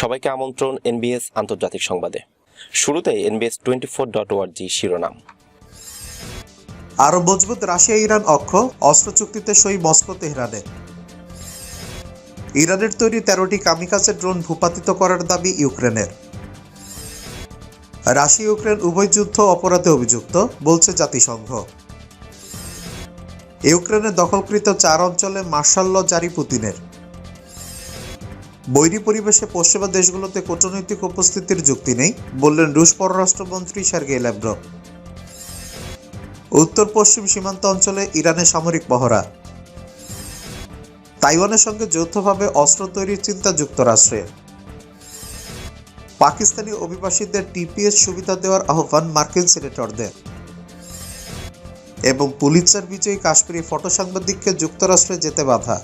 সবাইকে আমন্ত্রণ এনবিএস আন্তর্জাতিক সংবাদে। শুরুতে এনবিএস টোয়েন্টি ফোর ডট ওয়ার্জি শিরোনাম। আরও মজবুত রাশিয়া ইরান অক্ষ, অস্ত্র চুক্তিতে সই মস্কো তেহরানে। ইরানের তৈরি তেরোটি কামিকাজে ড্রোন ভূপাতিত করার দাবি ইউক্রেনের। রাশিয়া ইউক্রেন উভয় যুদ্ধ অপরাধে অভিযুক্ত, বলছে জাতিসংঘ। ইউক্রেনের দখলকৃত চার অঞ্চলে মার্শাল ল জারি পুতিনের। বৈরী পরিবেশে পশ্চিমা দেশগুলোতে কূটনৈতিক উপস্থিতির যুক্তি নেই, বললেন রুশ পররাষ্ট্রমন্ত্রী সার্গেই ল্যাভরভ। উত্তর পশ্চিম সীমান্ত অঞ্চলে ইরানের সামরিক মহড়া। তাইওয়ানের সঙ্গে যৌথভাবে অস্ত্র তৈরির চিন্তা যুক্তরাষ্ট্রের পাকিস্তানি অভিবাসীদের টিপিএস সুবিধা দেওয়ার আহ্বান মার্কিন সিনেটরদের। এবং পুলিৎসার বিজয়ী কাশ্মীরি ফটো সাংবাদিককে যুক্তরাষ্ট্রে যেতে বাধা।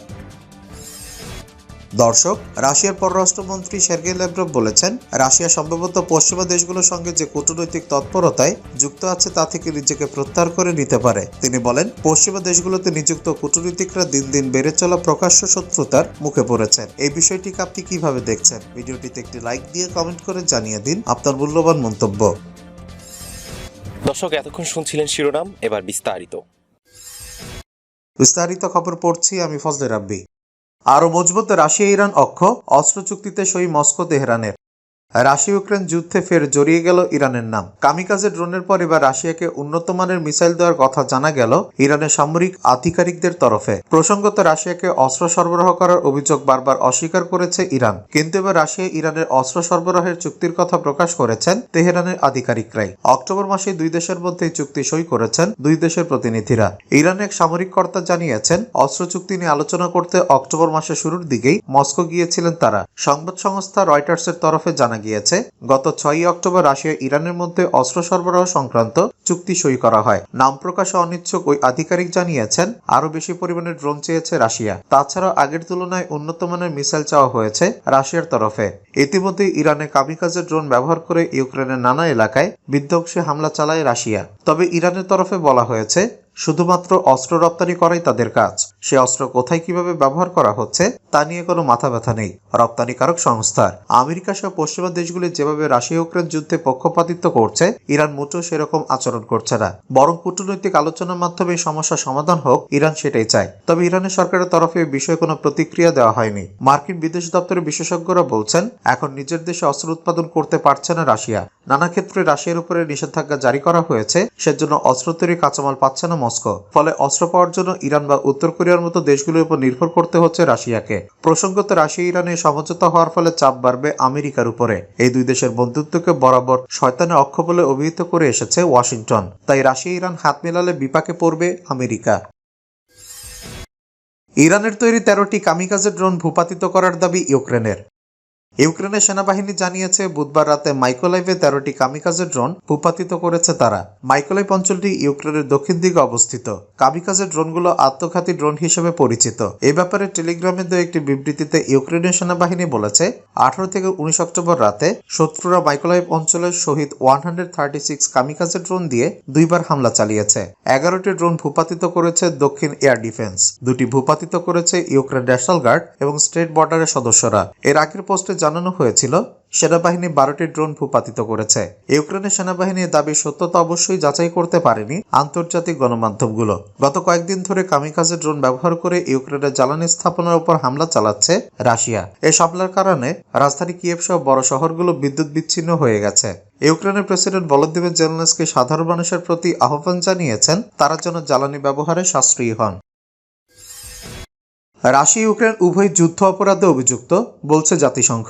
দর্শক রাশিয়ার পররাষ্ট্রমন্ত্রী সের্গেই ল্যাভরভ বলেছেন রাশিয়া সম্ভবত পশ্চিমা দেশগুলোর সঙ্গে যে কূটনৈতিক তৎপরতায় যুক্ত আছে তা থেকে নিজেকে প্রত্যাহার করে নিতে পারে। তিনি বলেন পশ্চিমা দেশগুলোতে নিযুক্ত কূটনীতিকরা দিন দিন বেড়ে চলা প্রকাশ্য শত্রুতার মুখে পড়েছেন। এই বিষয়টিকে আপনি কীভাবে দেখছেন? ভিডিওটিতে একটি লাইক দিয়ে কমেন্ট করে জানিয়ে দিন আপনার মূল্যবান মন্তব্য। দর্শক এতক্ষণ শুনছিলেন শিরোনাম এবার বিস্তারিত। বিস্তারিত খবর পড়ছি আমি ফজলে রাব্বি। আরও মজবুত রাশিয়া ইরান অক্ষ অস্ত্র চুক্তিতে সই মস্কো তেহরানের রাশিয়া ইউক্রেন যুদ্ধে ফের জড়িয়ে গেল ইরানের নাম। কামিকাজে ড্রোনের পর এবার রাশিয়াকে উন্নত মানের মিসাইল দেওয়ার কথা জানা গেল ইরানের সামরিক আধিকারিকদের তরফে। প্রসঙ্গত, রাশিয়াকে অস্ত্র সরবরাহ করার অভিযোগ বারবার অস্বীকার করেছে ইরান। কিন্তু এবার রাশিয়া ইরানের অস্ত্র সরবরাহের চুক্তির কথা প্রকাশ করেছেন তেহরানের আধিকারিকরাই। অক্টোবর মাসে দুই দেশের মধ্যে চুক্তি সই করেছেন দুই দেশের প্রতিনিধিরা। ইরানের এক সামরিক কর্তা জানিয়েছেন, অস্ত্র চুক্তি নিয়ে আলোচনা করতে অক্টোবর মাসের শুরুর দিকেই মস্কো গিয়েছিলেন তারা। সংবাদ সংস্থা রয়টার্সের তরফে জানা গিয়েছে। গত ছয়ই অক্টোবর রাশিয়া ইরানের মধ্যে অস্ত্র সরবরাহ সংক্রান্ত চুক্তি সই করা হয়। নাম প্রকাশে অনিচ্ছুক ওই আধিকারিক জানিয়েছেন আরও বেশি পরিমাণে ড্রোন চেয়েছে রাশিয়া। তাছাড়া আগের তুলনায় উন্নত মানের মিসাইল চাওয়া হয়েছে রাশিয়ার তরফে। ইতিমধ্যে ইরানে কামিকাজের ড্রোন ব্যবহার করে ইউক্রেনের নানা এলাকায় বিধ্বংসী হামলা চালায় রাশিয়া। তবে ইরানের তরফে বলা হয়েছে শুধুমাত্র অস্ত্র রপ্তানি করাই তাদের কাজ। সে অস্ত্র কোথায় কীভাবে ব্যবহার করা হচ্ছে, তা নিয়ে কোনো মাথা ব্যথা নেই। রপ্তানিকারক সংস্থার আমেরিকা সহ পশ্চিমা দেশগুলি যেভাবে রাশিয়া ইউক্রেন যুদ্ধে পক্ষপাতিত্ব করছে, ইরান মোটেও সেরকম আচরণ করছে না। বরং কূটনৈতিক আলোচনার মাধ্যমে এই সমস্যার সমাধান হোক, ইরান সেটাই চায়। তবে ইরানের সরকারের তরফে বিষয়ে কোনো প্রতিক্রিয়া দেওয়া হয়নি। মার্কিন বিদেশ দপ্তরের বিশেষজ্ঞরা বলছেন, এখন নিজের দেশে অস্ত্র উৎপাদন করতে পারছে না রাশিয়া। নানা ক্ষেত্রে রাশিয়ার উপরে নিষেধাজ্ঞা জারি করা হয়েছে, সেজন্য অস্ত্র তৈরি কাঁচামাল পাচ্ছে না মস্কো। ফলে অস্ত্র পাওয়ার জন্য ইরান বা উত্তর কোরিয়ার মতো দেশগুলোর উপর নির্ভর করতে হচ্ছে রাশিয়াকে। প্রসঙ্গত, রাশিয়া ইরানে সমঝোতা হওয়ার ফলে চাপ বাড়বে আমেরিকার উপরে। এই দুই দেশের বন্ধুত্বকে বরাবর শয়তানের অক্ষ বলে অভিহিত করে এসেছে ওয়াশিংটন। তাই রাশিয়া ইরান হাত মেলালে বিপাকে পড়বে আমেরিকা। ইরানের তৈরি তেরোটি কামিকাজে ড্রোন ভূপাতিত করার দাবি ইউক্রেনের। ইউক্রেনের সেনাবাহিনী জানিয়েছে, বুধবার রাতে মাইকোলাইভে তেরোটি কামিকাজের ড্রোন ভূপাতিত করেছে তারা। মাইকোলাইভ অঞ্চলটি ইউক্রেনের দক্ষিণ দিকে অবস্থিত। কামিকাজের ড্রোনগুলো আত্মঘাতী ড্রোন হিসেবে পরিচিত। এ ব্যাপারে টেলিগ্রামে দেওয়া একটি বিবৃতিতে ইউক্রেনের সেনাবাহিনী বলেছে, আঠারো থেকে উনিশ অক্টোবর রাতে শত্রুরা মাইকোলাইভ অঞ্চলের Shahed one hundred thirty six কামিকাজের drone দিয়ে দুইবার হামলা চালিয়েছে। এগারোটি ড্রোন ভূপাতিত করেছে দক্ষিণ এয়ার ডিফেন্স। দুটি ভূপাতিত করেছে ইউক্রেন ন্যাশনাল গার্ড এবং স্টেট বর্ডারের সদস্যরা। এর আগের পোস্টে জানানো হয়েছিল, সেনাবাহিনী বারোটি ড্রোন ভূপাতিত করেছে। ইউক্রেনের সেনাবাহিনীর দাবি সত্যতা অবশ্যই যাচাই করতে পারেনি আন্তর্জাতিক গণমাধ্যমগুলো। গত কয়েকদিন ধরে কামিকাজে ড্রোন ব্যবহার করে ইউক্রেনের জ্বালানি স্থাপনার উপর হামলা চালাচ্ছে রাশিয়া। এই হামলার কারণে রাজধানী কিয়েভ সহ বড় শহরগুলো বিদ্যুৎ বিচ্ছিন্ন হয়ে গেছে। ইউক্রেনের প্রেসিডেন্ট ভলোদিমির জেলনেসকে সাধারণ মানুষের প্রতি আহ্বান জানিয়েছেন, তারা যেন জ্বালানি ব্যবহারে সাশ্রয়ী হন। রাশিয়া ইউক্রেন উভয় যুদ্ধ অপরাধে অভিযুক্ত বলছে জাতিসংঘ।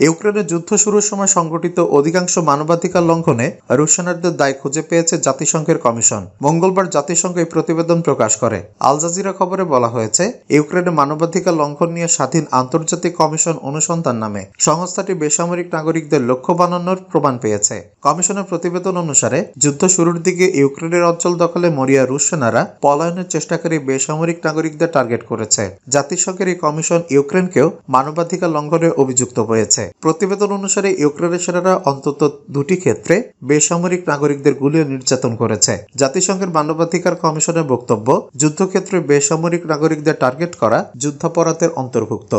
ইউক্রেনের যুদ্ধ শুরুর সময় সংঘটিত অধিকাংশ মানবাধিকার লঙ্ঘনে রুশ সেনাদের দায় খুঁজে পেয়েছে জাতিসংঘের কমিশন। মঙ্গলবার জাতিসংঘ এই প্রতিবেদন প্রকাশ করে। আল জাজিরা খবরে বলা হয়েছে, ইউক্রেনে মানবাধিকার লঙ্ঘন নিয়ে স্বাধীন আন্তর্জাতিক কমিশন অনুসন্ধান নামে সংস্থাটি বেসামরিক নাগরিকদের লক্ষ্য বানানোর প্রমাণ পেয়েছে। কমিশনের প্রতিবেদন অনুসারে, যুদ্ধ শুরুর দিকে ইউক্রেনের অঞ্চল দখলে মরিয়া রুশ সেনারা পলায়নের চেষ্টাকারী বেসামরিক নাগরিকদের টার্গেট করেছে। জাতিসংঘের এই কমিশন ইউক্রেনকেও মানবাধিকার লঙ্ঘনে অভিযুক্ত হয়েছে। প্রতিবেদন অনুসারে ইউক্রেনের সেনারা অন্তত দুটি ক্ষেত্রে বেসামরিক নাগরিকদের গুলি নির্যাতন করেছে। জাতিসংঘের মানবাধিকার কমিশনের বক্তব্য, যুদ্ধক্ষেত্রে বেসামরিক নাগরিকদের টার্গেট করা যুদ্ধাপরাধের অন্তর্ভুক্ত।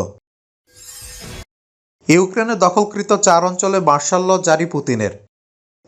ইউক্রেনে দখলকৃত চার অঞ্চলে মার্শাল ল জারি পুতিনের।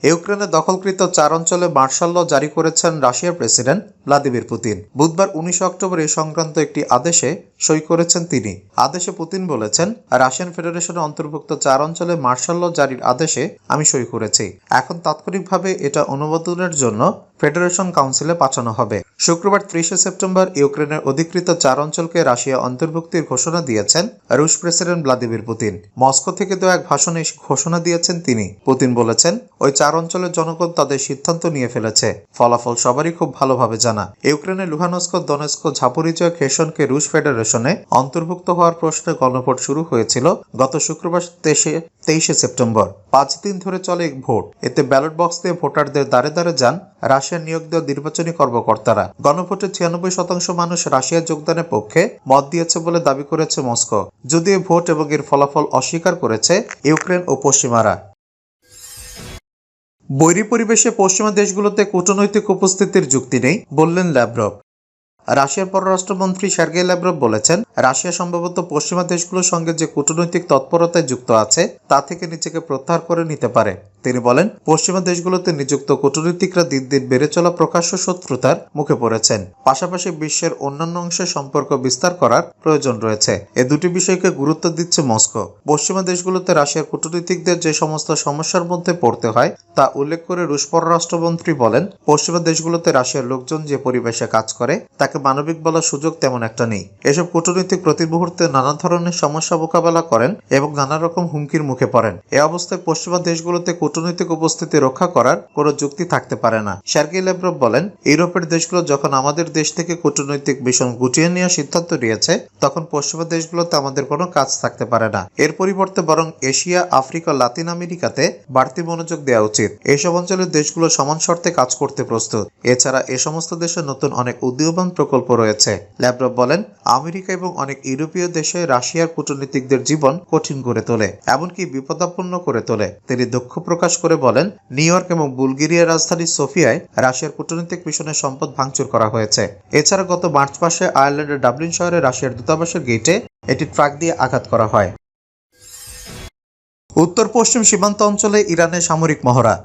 ইউক্রেনে দখলকৃত চার অঞ্চলে মার্শাল ল জারি করেছেন রাশিয়ার প্রেসিডেন্ট ভ্লাদিমির পুতিন। বুধবার উনিশে অক্টোবর এই সংক্রান্ত একটি আদেশে সই করেছেন তিনি। আদেশে পুতিন বলেছেন, রাশিয়ান ফেডারেশনের অন্তর্ভুক্ত চার অঞ্চলে মার্শাল ল জারির আদেশে আমি সই করেছি। এখন তাৎক্ষণিকভাবে এটা অনুমোদনের জন্য ফেডারেশন কাউন্সিলে পাঠানো হবে। শুক্রবার ত্রিশে সেপ্টেম্বর ইউক্রেনের অধিকৃত চার অঞ্চলকে রাশিয়া অন্তর্ভুক্তির ঘোষণা দিয়েছেন রুশ প্রেসিডেন্ট ভ্লাদিমির পুতিন। মস্কো থেকে দেওয়া এক ভাষণে ঘোষণা দিয়েছেন তিনি। পুতিন বলেছেন, ওই চার অঞ্চলের জনগণ তাদের সিদ্ধান্ত নিয়ে ফেলেছে। ফলাফল সবারই খুব ভালোভাবে জানা। ইউক্রেনের লুহানস্ক, দনেস্ক, ঝাপরিজয়, খেসনকে রুশ ফেডারেশনে অন্তর্ভুক্ত হওয়ার প্রশ্নে গণভোট শুরু হয়েছিল গত শুক্রবার তেইশে তেইশে সেপ্টেম্বর। পাঁচ দিন ধরে চলে এক ভোট। এতে ব্যালট বক্স দিয়ে ভোটারদের দ্বারে দ্বারে যান রাশিয়ার নিয়োগ দেওয়া নির্বাচনী কর্মকর্তারা। গণভোটে ছিয়ানব্বই শতাংশ মানুষ রাশিয়া যোগদানের পক্ষে মত দিয়েছে বলে দাবি করেছে মস্কো। যদিও ভোট এবং এর ফলাফল অস্বীকার করেছে ইউক্রেন ও পশ্চিমারা। বৈরী পরিবেশে পশ্চিমা দেশগুলোতে কূটনৈতিক উপস্থিতির যুক্তি নেই, বললেন ল্যাব্রভ রাশিয়ার পররাষ্ট্রমন্ত্রী সার্গেই ল্যাব্রভ বলেছেন, রাশিয়া সম্ভবত পশ্চিমা দেশগুলোর সঙ্গে যে কূটনৈতিক তৎপরতায় যুক্ত আছে, তা থেকে নিজেকে প্রত্যাহার করে নিতে পারে। তিনি বলেন, পশ্চিমা দেশগুলোতে নিযুক্ত কূটনীতিকরা দিন দিন বেড়ে চলা প্রকাশ্য শত্রুতার মুখে পড়েছেন। পাশাপাশি বিশ্বের অন্যান্য অংশে সম্পর্ক বিস্তার করার প্রয়োজন রয়েছে। এ দুটি বিষয়কে গুরুত্ব দিচ্ছে মস্কো। পশ্চিমা দেশগুলোতে রাশিয়ার কূটনীতিকদের যে সমস্ত সমস্যার মধ্যে পড়তে হয়, তা উল্লেখ করে রুশ পররাষ্ট্রমন্ত্রী বলেন, পশ্চিমা দেশগুলোতে রাশিয়ার লোকজন যে পরিবেশে কাজ করে, তাকে মানবিক বলার সুযোগ তেমন একটা নেই। এসব কূটনৈতিক প্রতি মুহূর্তে নানা ধরনের সমস্যা মোকাবেলা করেন এবং নানা রকম হুমকির মুখে পড়েন। এ অবস্থায় পশ্চিমা দেশগুলোতে কূটনৈতিক উপস্থিতি রক্ষা করার কোনো যুক্তি থাকতে পারে না। সার্গি লেব্রভ বলেন, ইউরোপের দেশগুলো যখন আমাদের দেশ থেকে কূটনৈতিক মিশন গুটিয়ে নেওয়ার সিদ্ধান্ত নিয়েছে, তখন পশ্চিমা দেশগুলোতে আমাদের কোনো কাজ থাকতে পারে না। এর পরিবর্তে বরং এশিয়া, আফ্রিকা, লাতিন আমেরিকাতে বাড়তি মনোযোগ দেওয়া উচিত। এসব অঞ্চলের দেশগুলো সমান শর্তে কাজ করতে প্রস্তুত। এছাড়া এ সমস্ত দেশে নতুন অনেক উদীয়মান প্রকল্প রয়েছে। ল্যাব্রভ বলেন, আমেরিকা এবং অনেক ইউরোপীয় দেশে রাশিয়ার কূটনীতিকদের জীবন কঠিন করে তোলে, এমনকি বিপদাপন্ন করে তোলে। তিনি দুঃখ প্রকাশ করে বলেন, নিউ ইয়র্ক এবং বুলগেরিয়ার রাজধানী সোফিয়ায় রাশিয়ার কূটনৈতিক মিশনের সম্পদ ভাঙচুর করা হয়েছে। এছাড়া গত মার্চ মাসে আয়ারল্যান্ডের ডাবলিন শহরে রাশিয়ার দূতাবাসের গেটে এটি ট্রাক দিয়ে আঘাত করা হয়। উত্তর পশ্চিম সীমান্ত অঞ্চলে ইরানের সামরিক মহড়া।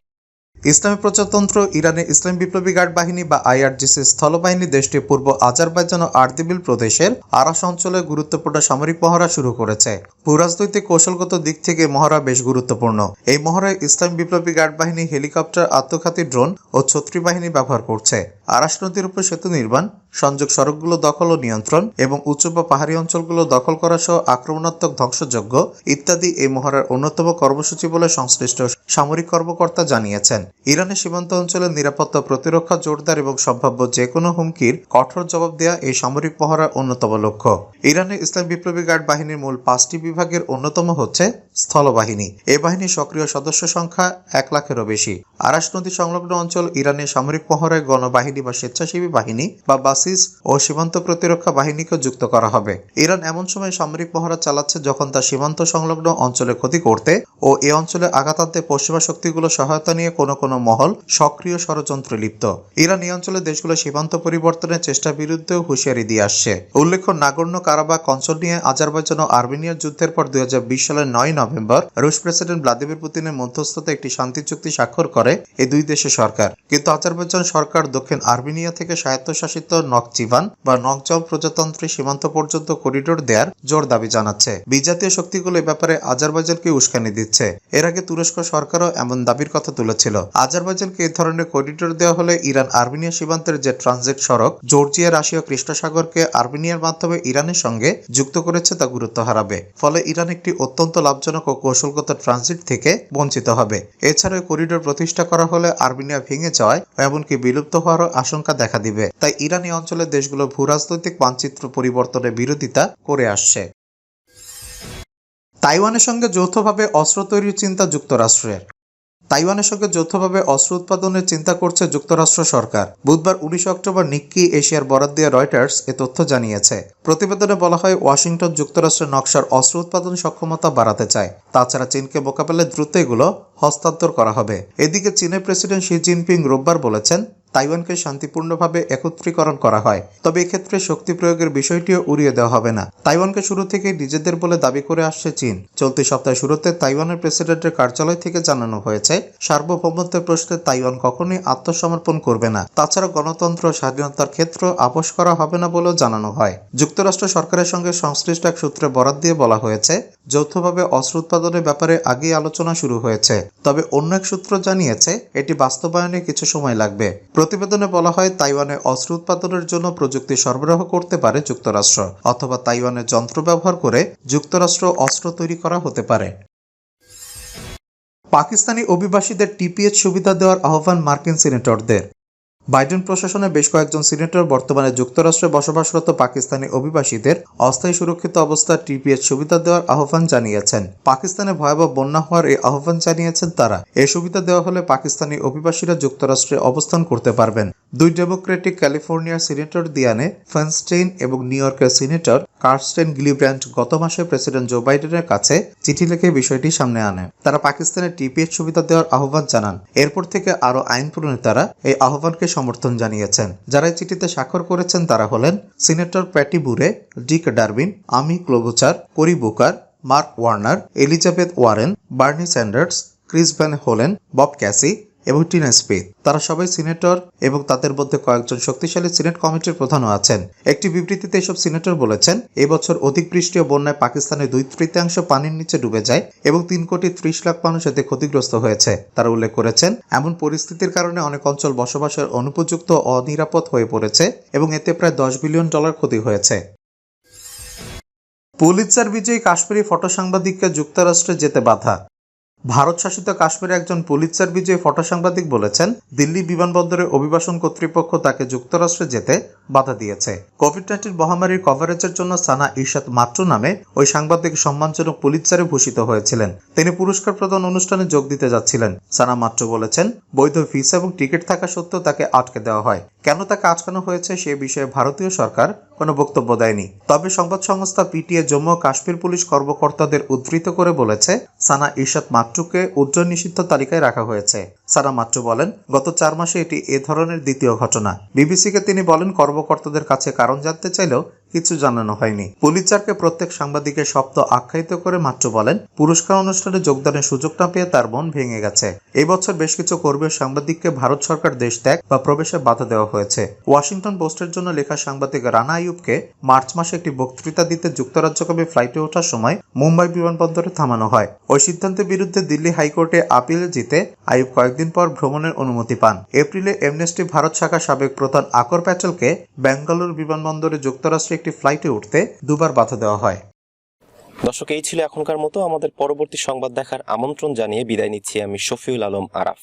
ইসলামী প্রজাতন্ত্র, ইরানের ইসলাম বিপ্লবী গার্ড বাহিনী বা আইআরজিসি স্থলবাহিনী দেশটির পূর্ব আজারবাইজান ও আর্দিবিল প্রদেশের আরাস অঞ্চলে গুরুত্বপূর্ণ সামরিক মহড়া শুরু করেছে। ভূরাজনৈতিক কৌশলগত দিক থেকে মহড়া বেশ গুরুত্বপূর্ণ। এই মহড়ায় ইসলাম বিপ্লবী গার্ড বাহিনী হেলিকপ্টার, আত্মঘাতী ড্রোন ও ছত্রী বাহিনী ব্যবহার করছে। আরাস নদীর উপর সেতু নির্মাণ, সংযোগ সড়কগুলো দখল ও নিয়ন্ত্রণ এবং উঁচু বা পাহাড়ি অঞ্চলগুলো দখল করা সহ আক্রমণাত্মক ধ্বংসযোগ্য ইত্যাদি এই মহড়ার অন্যতম কর্মসূচি বলে সংশ্লিষ্ট সামরিক কর্মকর্তা জানিয়েছেন। ইরানের সীমান্ত অঞ্চলের নিরাপত্তা প্রতিরক্ষা জোরদার এবং সম্ভাব্য যে কোনো হুমকির কঠোর জবাব দেওয়া এই সামরিক মহড়ার অন্যতম লক্ষ্য। ইরানের ইসলাম বিপ্লবী গার্ড বাহিনীর মূল পাঁচটি বিভাগের অন্যতম হচ্ছে স্থলবাহিনী। এ বাহিনীর সক্রিয় সদস্য সংখ্যা এক লাখেরও বেশি। আরাস নদী সংলগ্ন অঞ্চল ইরানের সামরিক মহড়ায় গণবাহিনী বা স্বেচ্ছাসেবী বাহিনী বা বাসিস ও সীমান্ত প্রতিরক্ষা বাহিনীকে যুক্ত করা হবে। ইরান এমন সময় সামরিক মহড়া চালাচ্ছে যখন তা সীমান্ত সংলগ্ন অঞ্চলে ক্ষতি করতে ও এ অঞ্চলে আঘাত আনতে পশ্চিমা শক্তিগুলো সহায়তা নিয়ে কোনো কোনো মহল সক্রিয় ষড়যন্ত্রে লিপ্ত। ইরান এই অঞ্চলের দেশগুলো সীমান্ত পরিবর্তনের চেষ্টার বিরুদ্ধেও হুঁশিয়ারি দিয়ে আসছে। উল্লেখ্য নাগর্ণ কারাবাক অঞ্চল নিয়ে আজারবাইজান ও আর্মেনিয়ার যুদ্ধের পর দুই হাজার বিশ সালের নয় নভেম্বর রুশ প্রেসিডেন্ট ভ্লাদিমির পুতিনের মধ্যস্থতা একটি শান্তি চুক্তি স্বাক্ষর করে এই দুই দেশের সরকার। কিন্তু আজারবাইজান সরকার দক্ষিণ আর্মেনিয়া থেকে স্বায়ত্তশাসিত নকচিভান বা নকজাও প্রজাতন্ত্রী সীমান্ত পর্যন্ত করিডোর দেওয়ার জোর দাবি জানাচ্ছে। বিজাতীয় শক্তিগুলো এ ব্যাপারে আজারবাইজানকে উস্কানি দিচ্ছে। এর আগে তুরস্ক সরকারও এমন দাবির কথা তুলেছিল। আজারবাইজানকে এই ধরনের করিডোর দেওয়া হলে ইরান আর্মেনিয়া সীমান্তের যে ট্রানজিট সড়ক, জর্জিয়া রাশিয়া কৃষ্ণসাগরকে আর্মেনিয়ার মাধ্যমে ইরানের সঙ্গে যুক্ত করেছে তা গুরুত্ব হারাবে। ফলে ইরান একটি অত্যন্ত লাভজনক ও কৌশলগত ট্রানজিট থেকে বঞ্চিত হবে। এছাড়া করিডোর প্রতিষ্ঠা করা হলে আর্মেনিয়া ভেঙে যাওয়ায়, এমনকি বিলুপ্ত হওয়ারও আশঙ্কা দেখা দিবে। তাই ইরানি অঞ্চলের দেশগুলো ভূরাজনৈতিক মানচিত্র পরিবর্তনের বিরোধিতা করে আসছে। তাইওয়ানের সঙ্গে যৌথভাবে অস্ত্র তৈরির চিন্তা যুক্তরাষ্ট্রের। তাইওয়ানের সঙ্গে যৌথভাবে অস্ত্র উৎপাদনের চিন্তা করছে যুক্তরাষ্ট্র সরকার। বুধবার উনিশে অক্টোবর নিক্কি এশিয়ার বরাদ দিয়ে রয়টার্স এ তথ্য জানিয়েছে। প্রতিবেদনে বলা হয়, ওয়াশিংটন যুক্তরাষ্ট্রের নকশার অস্ত্র উৎপাদন সক্ষমতা বাড়াতে চায়। তাছাড়া চীনকে মোকাবেলায় দ্রুত এগুলো হস্তান্তর করা হবে। এদিকে চীনের প্রেসিডেন্ট শি জিনপিং রোববার বলেছেন তাইওয়ানকে শান্তিপূর্ণভাবে একত্রীকরণ করা হয়। তবে এক্ষেত্রে শক্তি প্রয়োগের বিষয়টিও উড়িয়ে দেওয়া হবে না। তাইওয়ানকে শুরু থেকে নিজেদের বলে দাবি করে আসছে চীন। চলতি সপ্তাহে শুরুতে তাইওয়ানের প্রেসিডেন্টের কার্যালয় থেকে জানানো হয়েছে, সার্বভৌমত্বের প্রশ্নে তাইওয়ান কখনোই আত্মসমর্পণ করবে না। তাছাড়া গণতন্ত্র স্বাধীনতার ক্ষেত্র আপোষ করা হবে না বলেও জানানো হয়। যুক্তরাষ্ট্র সরকারের সঙ্গে সংশ্লিষ্ট এক সূত্রে বরাত দিয়ে বলা হয়েছে, যৌথভাবে অস্ত্র উৎপাদনের ব্যাপারে আগেই আলোচনা শুরু হয়েছে। তবে অন্য এক সূত্র জানিয়েছে, এটি বাস্তবায়নে কিছু সময় লাগবে। প্রতিবেদনে বলা হয়, তাইওয়ানে অস্ত্র উৎপাদনের জন্য প্রযুক্তি সরবরাহ করতে পারে যুক্তরাষ্ট্র, অথবা তাইওয়ানের যন্ত্র ব্যবহার করে যুক্তরাষ্ট্র অস্ত্র তৈরি করা হতে পারে। পাকিস্তানি অভিবাসীদের টিপিএস সুবিধা দেওয়ার আহ্বান মার্কিন সিনেটরদের। বাইডেন প্রশাসনের বেশ কয়েকজন সিনেটর বর্তমানে যুক্তরাষ্ট্রে বসবাসরত পাকিস্তানি অভিবাসীদের অস্থায়ী সুরক্ষিত অবস্থা টিপিএইচ সুবিধা দেওয়ার আহ্বান জানিয়েছেন। পাকিস্তানে ভয়াবহ বন্যা হওয়ার এই আহ্বান জানিয়েছেন তারা। এই সুবিধা দেওয়া হলে পাকিস্তানি অভিবাসীরা যুক্তরাষ্ট্রে অবস্থান করতে পারবেন। দুই ডেমোক্রেটিক ক্যালিফোর্নিয়ার সিনেটর দিয়ানে ফেনস্টেইন এবং নিউ ইয়র্কের সিনেটর কার্স্টেন গিলিব্র্যান্ড গত মাসে প্রেসিডেন্ট জো বাইডেনের কাছে চিঠি লিখে বিষয়টি সামনে আনে। তারা পাকিস্তানের টিপিএইচ সুবিধা দেওয়ার আহ্বান জানান। এরপর থেকে আরও আইন প্রণেতারা এই আহ্বানকে সমর্থন জানিয়েছেন। যারা এই চিঠিতে স্বাক্ষর করেছেন তারা হলেন senator Patty বুরে, Dick Durbin, Amy Klobuchar Cory Booker, Mark Warner, Elizabeth Warren, Bernie Sanders, Chris Van Hollen, Bob Casey এবং টিনা স্পিথ তারা সবাই সিনেটর এবং তাদের মধ্যে কয়েকজন শক্তিশালী সিনেট কমিটির প্রধানও আছেন। একটি বিবৃতিতে এসব সিনেটর বলেছেন, এবছর অধিক বৃষ্টি ও বন্যায় পাকিস্তানের দুই তৃতীয়াংশ পানির নিচে ডুবে যায় এবং তিন কোটি ত্রিশ লাখ মানুষ এতে ক্ষতিগ্রস্ত হয়েছে। তারা উল্লেখ করেছেন, এমন পরিস্থিতির কারণে অনেক অঞ্চল বসবাসের অনুপযুক্ত অনিরাপদ হয়ে পড়েছে এবং এতে প্রায় দশ বিলিয়ন ডলার ক্ষতি হয়েছে। পুলিৎজার বিজয়ী কাশ্মীরি ফটো সাংবাদিককে যুক্তরাষ্ট্রে যেতে বাধা। ভারত শাসিত কাশ্মীরে একজন পুলিৎজার বিজয়ী ফটো সাংবাদিক বলেছেন, দিল্লি বিমানবন্দরে অভিবাসন কর্তৃপক্ষ তাকে যুক্তরাষ্ট্রে যেতে বাধা দিয়েছে। কোভিড নাইন্টিন মহামারীর কভারেজের জন্য সানা ইশাত মাত্র নামে ওই সাংবাদিক সম্মানজনক পুলিৎজারে ভূষিত হয়েছিলেন। তিনি পুরস্কার প্রদান অনুষ্ঠানে যোগ দিতে যাচ্ছিলেন। সানা মাত্র বলেছেন, বৈধ ভিসা এবং টিকিট থাকা সত্ত্বেও তাকে আটকে দেওয়া হয়। কেন তাকে আটকানো হয়েছে সে বিষয়ে ভারতীয় সরকার কোনো বক্তব্য দেয়নি। তবে সংবাদ সংস্থা পিটিএ জম্মু কাশ্মীর পুলিশ কর্মকর্তাদের উদ্ধৃত করে বলেছে, সানা ইশাত মাট্টুকে উজ্জ্বল নিষিদ্ধ তালিকায় রাখা হয়েছে। সারা মাট্টু বলেন, গত চার মাসে এটি এ ধরনের দ্বিতীয় ঘটনা। বিবিসিকে তিনি বলেন, কর্মকর্তাদের কাছে কারণ জানতে চাইলেও কিছু জানানো হয়নি। পুলিচারকে প্রত্যেক সাংবাদিকের শব্দ আখ্যায়িত করে মাত্র বলেন, পুরস্কার অনুষ্ঠানে যোগদানের সুযোগ না পেয়ে তার মন ভেঙে গেছে। এই বছর বেশ কিছু কর্মী সাংবাদিককে ভারত সরকার দেশ ত্যাগ বা প্রবেশে বাধা দেওয়া হয়েছে। ওয়াশিংটন পোস্টের জন্য লেখা সাংবাদিক রানা আইয়ুবকে মার্চ মাসে একটি বক্তৃতা দিতে যুক্তরাজ্যগামী ফ্লাইটে ওঠার সময় মুম্বাই বিমানবন্দরে থামানো হয়। ওই সিদ্ধান্তের বিরুদ্ধে দিল্লি হাইকোর্টে আপিল জিতে আয়ুব কয়েকদিন পর ভ্রমণের অনুমতি পান। এপ্রিলে এমনেস্টি ভারত শাখা সাবেক প্রধান আকর প্যাটেলকে বেঙ্গালুরু বিমানবন্দরে যুক্তরাষ্ট্রে একটি ফ্লাইটে উঠতে দুবার বাধা দেওয়া হয়। দর্শক, এই ছিল এখনকার মতো। আমাদের পরবর্তী সংবাদ দেখার আমন্ত্রণ জানিয়ে বিদায় নিচ্ছি আমি শফিউল আলম আরাফ।